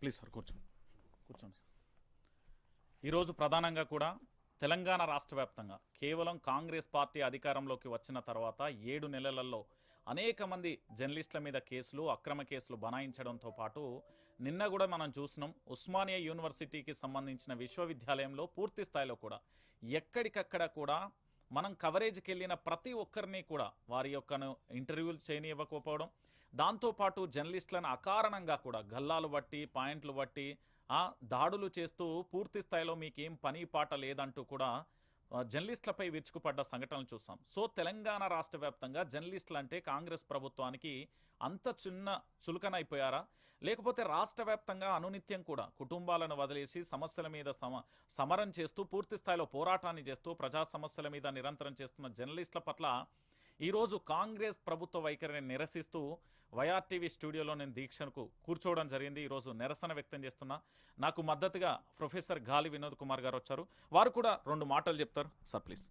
Please sir కూర్చోండి. కూర్చోండి. ఈరోజు ప్రధానంగా కూడా తెలంగాణ రాష్ట్ర వ్యాప్తంగా కేవలం కాంగ్రెస్ పార్టీ అధికారంలోకి వచ్చిన తర్వాత ఏడు నెలలలో అనేక మంది జర్నలిస్టుల మీద కేసులు అక్రమ కేసులు బనాయించడంతో పాటు నిన్న కూడా మనం చూసినాం ఉస్మానియా యూనివర్సిటీకి సంబంధించిన విశ్వవిద్యాలయంలో పూర్తి స్థాయిలో కూడా ఎక్కడికక్కడ కూడా మనం కవరేజ్కి వెళ్ళిన ప్రతి ఒక్కరిని కూడా వారి యొక్క ఇంటర్వ్యూలు చేయనివ్వకపోవడం దాంతోపాటు జర్నలిస్టులను అకారణంగా కూడా గల్లాలు బట్టి పాయింట్లు బట్టి ఆ దాడులు చేస్తూ పూర్తి స్థాయిలో మీకేం పని పాట లేదంటూ కూడా జర్నలిస్టులపై విరుచుకుపడ్డ సంఘటనలు చూసాం సో తెలంగాణ రాష్ట్ర వ్యాప్తంగా జర్నలిస్టులు అంటే కాంగ్రెస్ ప్రభుత్వానికి అంత చిన్న చులకనైపోయారా? లేకపోతే రాష్ట్ర వ్యాప్తంగా అనునిత్యం కూడా కుటుంబాలను వదిలేసి సమస్యల మీద సమ సమరం చేస్తూ పూర్తి స్థాయిలో పోరాటాన్ని చేస్తూ ప్రజా సమస్యల మీద నిరంతరం చేస్తున్న జర్నలిస్టుల పట్ల ఈరోజు కాంగ్రెస్ ప్రభుత్వ వైఖరిని నిరసిస్తూ వైఆర్టీవీ స్టూడియోలో నేను దీక్షకు కూర్చోవడం జరిగింది. ఈరోజు నిరసన వ్యక్తం చేస్తున్నా. నాకు మద్దతుగా ప్రొఫెసర్ గాలి వినోద్ కుమార్ గారు వచ్చారు. వారు కూడా రెండు మాటలు చెప్తారు. Sir please.